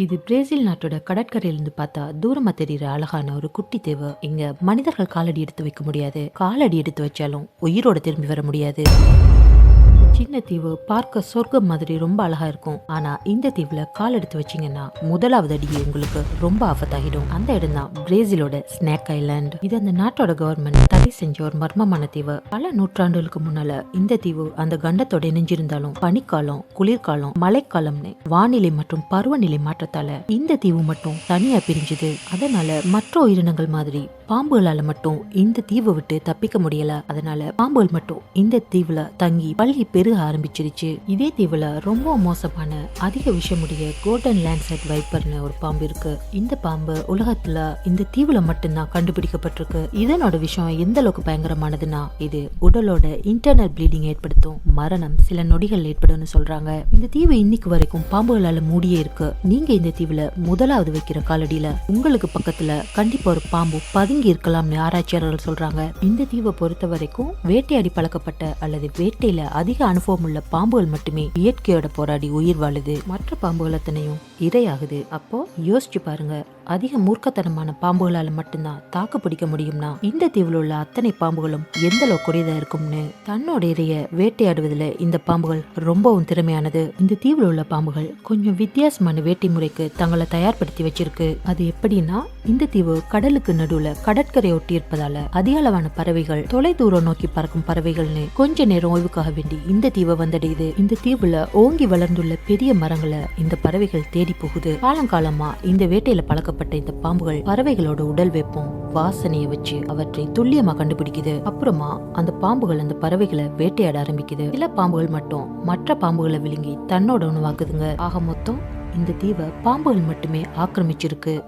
இது பிரேசில் நாட்டோட கடற்கரையிலிருந்து பார்த்தா தூரமா தெரிகிற அழகான ஒரு குட்டி தீவு. இங்க மனிதர்கள் காலடி எடுத்து வைக்க முடியாது. காலடி எடுத்து வச்சாலும் உயிரோட திரும்பி வர முடியாது. சின்ன தீவு பார்க்க சொர்க்கம் மாதிரி ரொம்ப அழகா இருக்கும். ஆனா இந்த தீவுல கால் எடுத்து வச்சீங்கன்னா முதலாவது அடி உங்களுக்கு ரொம்ப ஆபத்தாகிடும். அந்த இடம் தான் பிரேசிலோட ஸ்னேக் ஐலாண்ட். இது அந்த நாட்டோட கவர்மெண்ட் தடை செஞ்ச ஒரு மர்மமான தீவு. பல நூற்றாண்டுகளுக்கு முன்னால இந்த தீவு அந்த கண்டத்தோட இணைஞ்சிருந்தாலும் பனிக்காலம் குளிர்காலம் மழைக்காலம்னு வானிலை மற்றும் பருவநிலை மாற்றத்தால இந்த தீவு மட்டும் தனியா பிரிஞ்சுது. அதனால மற்ற உயிரினங்கள் மாதிரி பாம்புகளால மட்டும் இந்த தீவை விட்டு தப்பிக்க முடியல. அதனால பாம்புகள் மட்டும் இந்த தீவுல தங்கி பள்ளி பெருக ஆரம்பிச்சிருச்சு. இதே தீவுல ரொம்ப மோசமான அதிக விஷமுடைய கோல்டன் லேண்ட்சைட் வைப்பர்னு ஒரு பாம்பு இருக்கு. இந்த பாம்பு உலகத்துல இந்த தீவுல மட்டும்தான் கண்டுபிடிக்கப்பட்டிருக்கு. இதனோட விஷயம் எந்த அளவுக்கு பயங்கரமானதுன்னா இது உடலோட இன்டர்னல் ப்ளீடிங் ஏற்படுத்தும். மரணம் சில நொடிகள் ஏற்படும் சொல்றாங்க. இந்த தீவு இன்னைக்கு வரைக்கும் பாம்புகளால மூடியே இருக்கு. நீங்க இந்த தீவுல முதலாவது வைக்கிற காலடியில உங்களுக்கு பக்கத்துல கண்டிப்பா ஒரு பாம்பு பதுங்கி இருக்கலாம்னு ஆராய்ச்சியாளர்கள் சொல்றாங்க. இந்த தீவை பொறுத்த வரைக்கும் வேட்டையாடி பழக்கப்பட்ட அல்லது வேட்டையில அதிக அனுபவம் உள்ள பாம்புகள் மட்டுமே இயற்கையோட போராடி உயிர் வாழுது. மற்ற பாம்புகள் அத்தனையும் இரையாகுது. அப்போ யோசிச்சு பாருங்க அதிக மூர்க்கத்தனமான பாம்புகளால மட்டும்தான் தாக்கு பிடிக்க முடியும்னா இந்த தீவுல உள்ள அத்தனை பாம்புகளும் எந்த அளவு இருக்கும்னு தன்னோட இறைய வேட்டையாடுவதில் இந்த பாம்புகள் ரொம்பவும் திறமையானது. இந்த தீவுல உள்ள பாம்புகள் கொஞ்சம் வித்தியாசமான வேட்டை முறைக்கு தங்களை தயார்படுத்தி வச்சிருக்கு. அது எப்படின்னா இந்த தீவு கடலுக்கு நடுவுல கடற்கரை ஒட்டி இருப்பதால அதிக அளவான பறவைகள் தொலை தூரம் நோக்கி பறக்கும் பறவைகள்னு கொஞ்ச நேரம் ஓய்வுக்காக வேண்டி இந்த இந்த தீவை வந்தடையுது. இந்த தீவுல ஓங்கி வளர்ந்துள்ள பெரிய மரங்களை இந்த பறவைகள் தேடி போகுது. காலங்காலமா இந்த வேட்டையில பழக்கப்பட்ட இந்த பாம்புகள் பறவைகளோட உடல் வெப்பம் வாசனையை வச்சு அவற்றை துல்லியமா கண்டுபிடிக்குது. அப்புறமா அந்த பாம்புகள் அந்த பறவைகளை வேட்டையாட ஆரம்பிக்குது. சில பாம்புகள் மட்டும் மற்ற பாம்புகளை விழுங்கி தன்னோட உணவாக்குதுங்க. ஆக மொத்தம் இந்த தீவை பாம்புகள் மட்டுமே ஆக்கிரமிச்சிருக்கு.